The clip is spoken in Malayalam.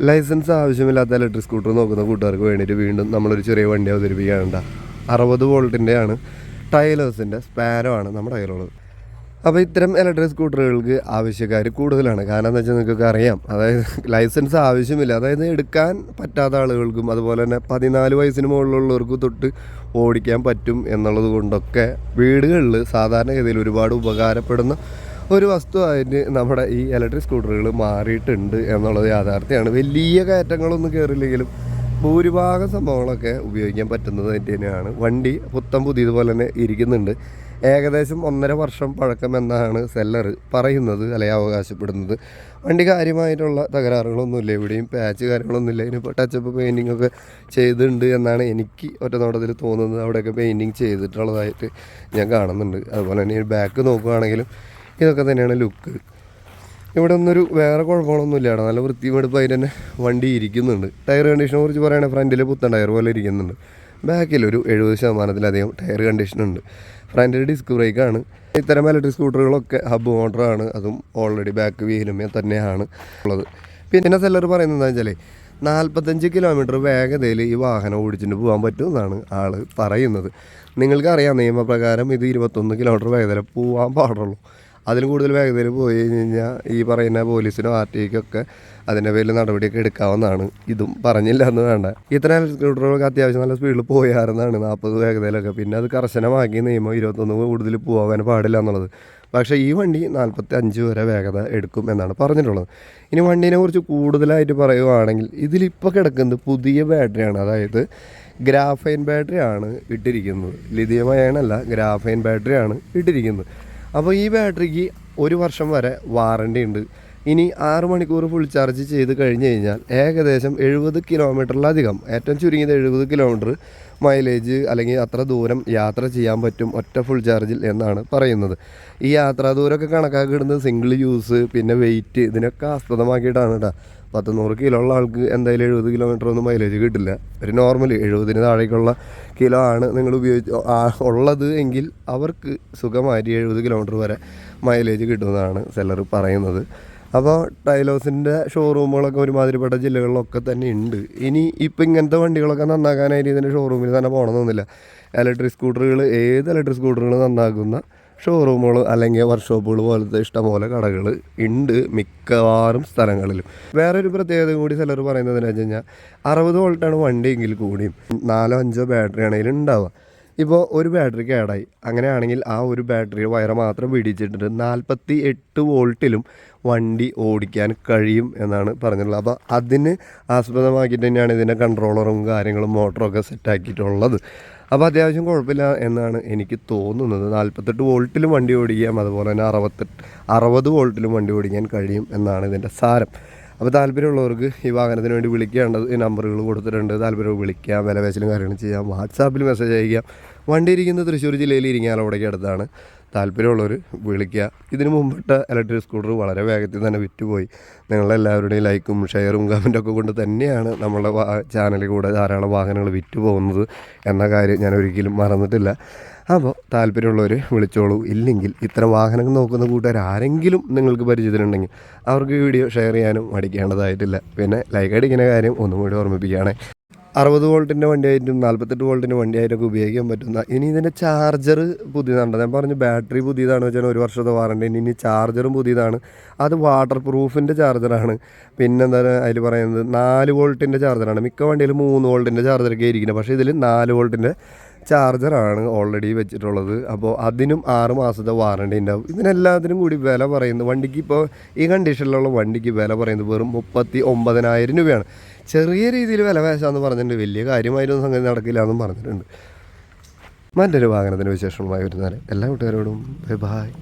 ലൈസൻസ് ആവശ്യമില്ലാത്ത ഇലക്ട്രിക് സ്കൂട്ടർ നോക്കുന്ന കൂട്ടുകാർക്ക് വേണ്ടിയിട്ട് വീണ്ടും നമ്മളൊരു ചെറിയ വണ്ടി അവതരിപ്പിക്കാനുണ്ട അറുപത് വോൾട്ടിന്റെ ആണ് ടൈലേഴ്സിന്റെ സ്പാരോ ആണ് നമ്മുടെ കയ്യിലുള്ളത്. അപ്പോൾ ഇത്തരം ഇലക്ട്രിക് സ്കൂട്ടറുകൾക്ക് ആവശ്യക്കാർ കൂടുതലാണ്. കാരണം എന്താ വെച്ചാൽ നിങ്ങൾക്ക് അറിയാം. അതായത് ലൈസൻസ് ആവശ്യമില്ല. അതായത് എടുക്കാൻ പറ്റാത്ത ആളുകൾക്കും അതുപോലെ തന്നെ പതിനാല് വയസ്സിന് മുകളിലുള്ളവർക്കും തൊട്ട് ഓടിക്കാൻ പറ്റും എന്നുള്ളത് കൊണ്ടൊക്കെ വീടുകളിൽ സാധാരണഗതിയിൽ ഒരുപാട് ഉപകാരപ്പെടുന്ന ഒരു വസ്തുവായിട്ട് നമ്മുടെ ഈ ഇലക്ട്രിക് സ്കൂട്ടറുകൾ മാറിയിട്ടുണ്ട് എന്നുള്ളത് യാഥാർത്ഥ്യമാണ്. വലിയ കയറ്റങ്ങളൊന്നും കയറില്ലെങ്കിലും ഭൂരിഭാഗം സംഭവങ്ങളൊക്കെ ഉപയോഗിക്കാൻ പറ്റുന്നത് തന്നെയാണ്. വണ്ടി പുത്തം പുതിയതുപോലെ തന്നെ ഇരിക്കുന്നുണ്ട്. ഏകദേശം ഒന്നര വർഷം പഴക്കം എന്നാണ് സെല്ലർ പറയുന്നത് അല്ലെങ്കിൽ അവകാശപ്പെടുന്നത്. വണ്ടി കാര്യമായിട്ടുള്ള തകരാറുകളൊന്നുമില്ല. എവിടെയും പാച്ച് കാര്യങ്ങളൊന്നുമില്ല. ഇനിയിപ്പോൾ ടച്ചപ്പ് പെയിന്റിംഗ് ഒക്കെ ചെയ്തിട്ടുണ്ട് എന്നാണ് എനിക്ക് ഒറ്റ നോട്ടത്തിൽ തോന്നുന്നത്. അവിടെയൊക്കെ പെയിന്റിങ് ചെയ്തിട്ടുള്ളതായിട്ട് ഞാൻ കാണുന്നുണ്ട്. അതുപോലെ തന്നെ ബാക്ക് നോക്കുകയാണെങ്കിലും ഇതൊക്കെ തന്നെയാണ് ലുക്ക്. ഇവിടെ ഒന്നൊരു വേറെ കുഴപ്പങ്ങളൊന്നും ഇല്ല നല്ല വൃത്തിമെടുപ്പായി തന്നെ വണ്ടി ഇരിക്കുന്നുണ്ട്. ടയർ കണ്ടീഷനെ കുറിച്ച് പറയുകയാണെങ്കിൽ ഫ്രണ്ടിൽ പുത്തൻ ടയർ പോലെ ഇരിക്കുന്നുണ്ട്. ബാക്കിൽ ഒരു എഴുപത് ശതമാനത്തിലധികം ടയർ കണ്ടീഷനുണ്ട് ഫ്രണ്ടിൽ ഡിസ്ക് ബ്രേക്കാണ് ഇത്തരം ഇലക്ട്രിക് സ്കൂട്ടറുകളൊക്കെ ഹബ്ബ് മോട്ടറാണ് അതും ഓൾറെഡി ബാക്ക് വീലുമേ തന്നെയാണ് ഉള്ളത്. പിന്നെ സെല്ലർ പറയുന്നത് എന്താ വെച്ചാൽ നാൽപ്പത്തഞ്ച് കിലോമീറ്റർ വേഗതയിൽ ഈ വാഹനം ഓടിച്ചിട്ട് പോകാൻ പറ്റും എന്നാണ് ആൾ പറയുന്നത്. നിങ്ങൾക്കറിയാം നിയമപ്രകാരം ഇത് ഇരുപത്തൊന്ന് കിലോമീറ്റർ വേഗതയിൽ പോകാൻ പാടുള്ളൂ. അതിലും കൂടുതൽ വേഗതയിൽ പോയി കഴിഞ്ഞാൽ ഈ പറയുന്ന പോലീസിനോ ആർ ടി ഒക്കെ അതിന്റെ പേരിൽ നടപടിയൊക്കെ എടുക്കാവുന്നതാണ്. ഇതും പറഞ്ഞില്ല എന്ന് വേണ്ട. ഇത്തരം സ്കൂട്ടറുകളൊക്കെ അത്യാവശ്യം നല്ല സ്പീഡിൽ പോയായിരുന്നാണ് നാൽപ്പത് വേഗതയിലൊക്കെ. പിന്നെ അത് കർശനമാക്കി നിയമം ഇരുപത്തൊന്ന് കൂടുതൽ പോകാൻ പാടില്ല എന്നുള്ളത്. പക്ഷേ ഈ വണ്ടി നാൽപ്പത്തി അഞ്ച് വരെ വേഗത എടുക്കും എന്നാണ് പറഞ്ഞിട്ടുള്ളത്. ഇനി വണ്ടീനെ കുറിച്ച് കൂടുതലായിട്ട് പറയുവാണെങ്കിൽ ഇതിലിപ്പോൾ കിടക്കുന്നത് പുതിയ ബാറ്ററിയാണ് അതായത് ഗ്രാഫൈൻ ബാറ്ററിയാണ് ഇട്ടിരിക്കുന്നത്. ലിഥിയം അയണല്ല ഗ്രാഫൈൻ ബാറ്ററിയാണ് ഇട്ടിരിക്കുന്നത്. അപ്പോൾ ഈ ബാറ്ററിക്ക് ഒരു വർഷം വരെ വാറണ്ടി ഉണ്ട്. ഇനി ആറ് മണിക്കൂർ ഫുൾ ചാർജ് ചെയ്ത് കഴിഞ്ഞ് കഴിഞ്ഞാൽ ഏകദേശം എഴുപത് കിലോമീറ്ററിലധികം ഏറ്റവും ചുരുങ്ങിയത് എഴുപത് കിലോമീറ്റർ മൈലേജ് അല്ലെങ്കിൽ അത്ര ദൂരം യാത്ര ചെയ്യാൻ പറ്റും ഒറ്റ ഫുൾ ചാർജിൽ എന്നാണ് പറയുന്നത്. ഈ യാത്രാ ദൂരമൊക്കെ കണക്കാക്കിയിടുന്നത് സിംഗിൾ യൂസ് പിന്നെ വെയിറ്റ് ഇതിനൊക്കെ ആസ്പദമാക്കിയിട്ടാണ് കേട്ടോ പത്ത് നൂറ് കിലോ ഉള്ള ആൾക്ക് എന്തായാലും എഴുപത് കിലോമീറ്റർ ഒന്നും മൈലേജ് കിട്ടില്ല. ഒരു നോർമൽ എഴുപതിന് താഴേക്കുള്ള കിലോ ആണ് നിങ്ങൾ ഉപയോഗിച്ച് ഉള്ളത് എങ്കിൽ അവർക്ക് സുഖമായിട്ട് എഴുപത് കിലോമീറ്റർ വരെ മൈലേജ് കിട്ടുമെന്നാണ് സെല്ലർ പറയുന്നത്. അപ്പോൾ ടൈലോസിന്റെ ഷോറൂമുകളൊക്കെ ഒരുമാതിരിപ്പെട്ട ജില്ലകളിലൊക്കെ തന്നെ ഉണ്ട് ഇനി ഇപ്പം ഇങ്ങനത്തെ വണ്ടികളൊക്കെ നന്നാക്കാനായിട്ട് ഇതിന്റെ ഷോറൂമിൽ തന്നെ പോകണമെന്നൊന്നുമില്ല ഇലക്ട്രിക് സ്കൂട്ടറുകൾ ഏത് ഇലക്ട്രിക് സ്കൂട്ടറുകൾ നന്നാക്കുന്ന ഷോറൂമുകൾ അല്ലെങ്കിൽ വർക്ക്ഷോപ്പുകൾ പോലത്തെ ഇഷ്ടംപോലെ കടകൾ ഉണ്ട് മിക്കവാറും സ്ഥലങ്ങളിലും. വേറൊരു പ്രത്യേകത കൂടി ചിലർ പറയുന്നതെന്ന് വെച്ച് കഴിഞ്ഞാൽ അറുപത് വോൾട്ടാണ് വണ്ടിയെങ്കിൽ കൂടിയും നാലോ അഞ്ചോ ബാറ്ററി ആണെങ്കിലും ഉണ്ടാവുക ഇപ്പോൾ ഒരു ബാറ്ററി കേടായി അങ്ങനെയാണെങ്കിൽ ആ ഒരു ബാറ്ററി വയറ് മാത്രം പിടിച്ചിട്ടുണ്ട് നാൽപ്പത്തി എട്ട് വോൾട്ടിലും വണ്ടി ഓടിക്കാൻ കഴിയും എന്നാണ് പറഞ്ഞിട്ടുള്ളത്. അപ്പോൾ അതിന് ആസ്പദമാക്കിയിട്ട് തന്നെയാണ് ഇതിന്റെ കൺട്രോളറും കാര്യങ്ങളും മോട്ടറും ഒക്കെ സെറ്റാക്കിയിട്ടുള്ളത് അപ്പോൾ അത്യാവശ്യം കുഴപ്പമില്ല എന്നാണ് എനിക്ക് തോന്നുന്നത്. നാൽപ്പത്തെട്ട് വോൾട്ടിലും വണ്ടി ഓടിക്കാം അതുപോലെ തന്നെ അറുപത്തെട്ട് അറുപത് വോൾട്ടിലും വണ്ടി ഓടിക്കാൻ കഴിയും എന്നാണ് ഇതിന്റെ സാരം. അപ്പോൾ താല്പര്യമുള്ളവർക്ക് ഈ വാഹനത്തിന് വേണ്ടി വിളിക്കേണ്ടത് ഈ നമ്പറുകൾ കൊടുത്തിട്ടുണ്ട്. താല്പര്യം വിളിക്കാം വില പേശലും കാര്യങ്ങളും ചെയ്യാം. വാട്സാപ്പിൽ മെസ്സേജ് അയക്കാം വണ്ടി ഇരിക്കുന്നത് തൃശ്ശൂർ ജില്ലയിൽ ഇരിങ്ങാലവിടേക്ക് അടുത്താണ്. താല്പര്യമുള്ളവർ വിളിക്കുക. ഇതിനു മുമ്പിട്ട ഇലക്ട്രിക് സ്കൂട്ടർ വളരെ വേഗത്തിൽ തന്നെ വിറ്റുപോയി. നിങ്ങളെല്ലാവരുടെയും ലൈക്കും ഷെയറും കമന്റൊക്കെ കൊണ്ട് തന്നെയാണ് നമ്മളുടെ ചാനലിൽ കൂടെ ധാരാളം വാഹനങ്ങൾ വിറ്റു പോകുന്നത് എന്ന കാര്യം ഞാൻ ഒരിക്കലും മറന്നിട്ടില്ല. അപ്പോൾ താല്പര്യമുള്ളവർ വിളിച്ചോളൂ. ഇല്ലെങ്കിൽ ഇത്തരം വാഹനങ്ങൾ നോക്കുന്ന കൂട്ടുകാർ ആരെങ്കിലും നിങ്ങൾക്ക് പരിചയത്തിലുണ്ടെങ്കിൽ അവർക്ക് വീഡിയോ ഷെയർ ചെയ്യാനും മടിക്കേണ്ടതായിട്ടില്ല. പിന്നെ ലൈക്ക് അടിക്കുന്ന കാര്യം ഒന്നും കൂടി ഓർമ്മിപ്പിക്കുകയാണേ. അറുപത് വോൾട്ടിന്റെ വണ്ടിയായിട്ടും നാൽപ്പത്തെട്ട് വോൾട്ടിന്റെ വണ്ടിയായിട്ടൊക്കെ ഉപയോഗിക്കാൻ പറ്റുന്ന ഇനി ഇതിന്റെ ചാർജർ പുതിയതാണ് ഞാൻ പറഞ്ഞു ബാറ്ററി പുതിയതാണ് വെച്ചാൽ ഒരു വർഷത്തെ വാറണ്ടി ഇനി ചാർജറും പുതിയതാണ്. അത് വാട്ടർ പ്രൂഫിന്റെ ചാർജറാണ് പിന്നെന്താ അതിൽ പറയുന്നത്? നാല് വോൾട്ടിന്റെ ചാർജറാണ് മിക്ക വണ്ടിയിൽ മൂന്ന് വോൾട്ടിന്റെ ചാർജറൊക്കെ ഇരിക്കുന്നത് പക്ഷേ ഇതിൽ നാല് വോൾട്ടിന്റെ ചാർജറാണ് ഓൾറെഡി വെച്ചിട്ടുള്ളത്. അപ്പോൾ അതിനും ആറ് മാസത്തെ വാറണ്ടി ഉണ്ടാവും ഇതിനെല്ലാത്തിനും കൂടി വില പറയുന്നത് വണ്ടിക്ക് ഇപ്പോൾ ഈ കണ്ടീഷനിലുള്ള വണ്ടിക്ക് വില പറയുന്നത് വെറും മുപ്പത്തി ഒമ്പതിനായിരം രൂപയാണ്. ചെറിയ രീതിയിൽ വില വേശാന്ന് പറഞ്ഞിട്ടുണ്ട്. വലിയ കാര്യമായിട്ടൊന്നും സംഗതി നടക്കില്ല എന്നും പറഞ്ഞിട്ടുണ്ട്. മറ്റൊരു വാഹനത്തിന്റെ വിശേഷമായി വരുന്നാൽ എല്ലാ കൂട്ടുകാരോടും ബൈ ബായ്